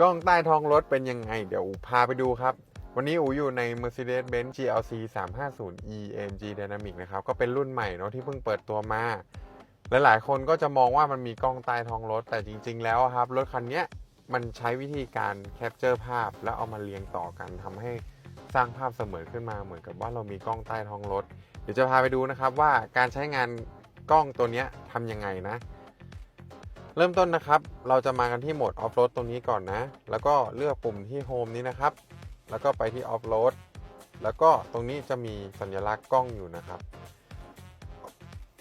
กล้องใต้ท้องรถเป็นยังไง เดี๋ยวอูพาไปดูครับ วันนี้อูอยู่ใน Mercedes-Benz GLC 350 e AMG Dynamic นะครับ ก็เป็นรุ่นใหม่เนาะที่เพิ่งเปิดตัวมา หลายๆ คนก็จะมองว่ามันมีกล้องใต้ท้องรถ แต่จริง ๆ แล้วครับ รถคันนี้มันใช้วิธีการแคปเจอร์ภาพ แล้วเอามาเรียงต่อกันทำให้สร้างภาพเสมือนขึ้นมาเหมือนกับว่าเรามีกล้องใต้ท้องรถ เดี๋ยวจะพาไปดูนะครับว่าการใช้งานกล้องตัวนี้ทำยังไงนะ เริ่มต้นนะครับ เราจะมากันที่โหมดออฟโรดตรงนี้ก่อนนะ แล้วก็เลือกปุ่มที่โฮมนี้นะครับ แล้วก็ไปที่ออฟโรดแล้วก็ตรงนี้จะมีสัญลักษณ์กล้องอยู่นะครับ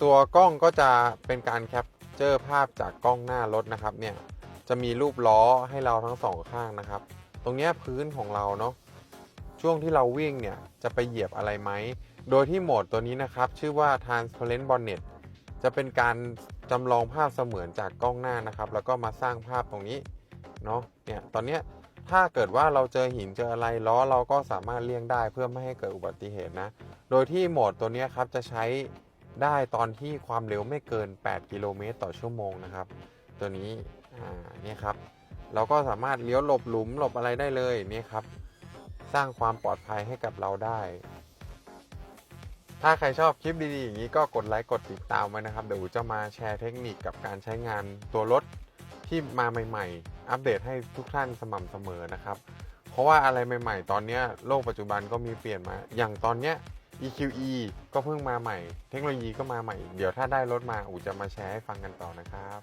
ตัวกล้องก็จะเป็นการแคปเจอร์ภาพจากกล้องหน้ารถนะครับ เนี่ยจะมีรูปล้อให้เราทั้งสองข้างนะครับ ตรงนี้พื้นของเราเนาะ ช่วงที่เราวิ่งเนี่ยจะไปเหยียบอะไรไหม โดยที่โหมดตัวนี้นะครับ ชื่อว่า transparent bonnet จะเป็นการจำลองภาพเสมือนจากกล้องหน้านะครับ แล้วก็มาสร้างภาพตรงนี้เนาะเนี่ยตอนเนี้ยถ้าเกิดว่าเราเจอหินเจออะไรล้อเราก็สามารถเลี่ยงได้เพื่อไม่ให้เกิดอุบัติเหตุนะ โดยที่โหมดตัวนี้ครับจะใช้ได้ตอนที่ความเร็วไม่เกิน 8 กิโลเมตรต่อชั่วโมงนะครับ ตัวนี้อ่านี่ครับ เราก็สามารถเลี้ยวหลบหลุมหลบอะไรได้เลยนี่ครับ สร้างความปลอดภัยให้กับเราได้ ถ้าใครชอบคลิปดีๆอย่างนี้ก็กดไลค์กดติดตามไว้นะครับ เดี๋ยวจะมาแชร์เทคนิคกับการใช้งานตัวรถที่มาใหม่ ๆ อัปเดตให้ทุกท่านสม่ำเสมอนะครับ เพราะว่าอะไรใหม่ ๆ ตอนนี้โลกปัจจุบันก็มีเปลี่ยนมา อย่างตอนเนี้ย EQE ก็เพิ่งมาใหม่ เทคโนโลยีก็มาใหม่ เดี๋ยวถ้าได้รถมาอูจะมาแชร์ให้ฟังกันต่อนะครับ